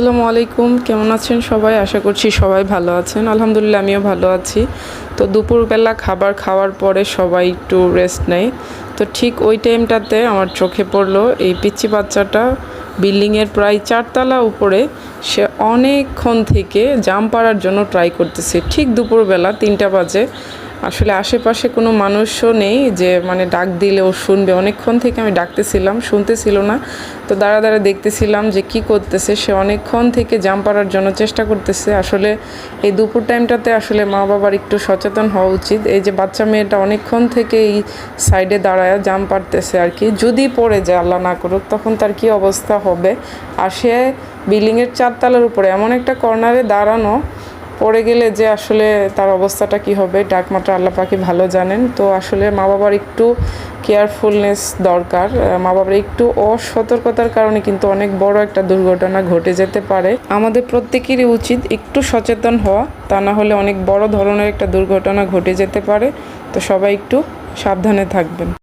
আসসালামু আলাইকুম, কেমন আছেন সবাই? আশা করছি সবাই ভালো আছেন। আলহামদুলিল্লাহ, আমিও ভালো আছি। তো দুপুরবেলা খাবার খাওয়ার পরে সবাই একটু রেস্ট নেয়। তো ঠিক ওই টাইমটাতে আমার চোখে পড়ল এই পিচ্চি বাচ্চাটা বিল্ডিংয়ের প্রায় চারতলা উপরে। সে অনেকক্ষণ থেকে জাম পাড়ার জন্য ট্রাই করতেছে। ঠিক দুপুরবেলা তিনটা বাজে। আসলে আশেপাশে কোনো মানুষও নেই যে মানে ডাক দিলে ও শুনবে। অনেকক্ষণ থেকে আমি ডাকতেছিলাম, শুনতেছিল না। তো দাঁড়া দাঁড়া দেখতেছিলাম যে কি করতেছে। সে অনেকক্ষণ থেকে জাম পাড়ার জন্য চেষ্টা করতেছে। আসলে এই দুপুর টাইমটাতে আসলে মা বাবার একটু সচেতন হওয়া উচিত। এই যে বাচ্চা মেয়েটা অনেকক্ষণ থেকে এই সাইডে দাঁড়ায় জাম পারতেছে আর কি। যদি পড়ে যায়, আল্লাহ না করুক, তখন তার কি অবস্থা হবে? আর সে বিল্ডিংয়ের চারতলার উপরে এমন একটা কর্নারে দাঁড়ানো পড়ে গেলে যে আসলে তার অবস্থাটা কি হবে ডাকমাত্রা আল্লাহ পাখি ভালো জানেন। তো আসলে মা বাবার একটু কেয়ারফুলনেস দরকার। মা বাবার একটু অসতর্কতার কারণে কিন্তু অনেক বড় একটা দুর্ঘটনা ঘটে যেতে পারে। আমাদের প্রত্যেকেরই উচিত একটু সচেতন হওয়া, তা না হলে অনেক বড় ধরনের একটা দুর্ঘটনা ঘটে যেতে পারে। তো সবাই একটু সাবধানে থাকবেন।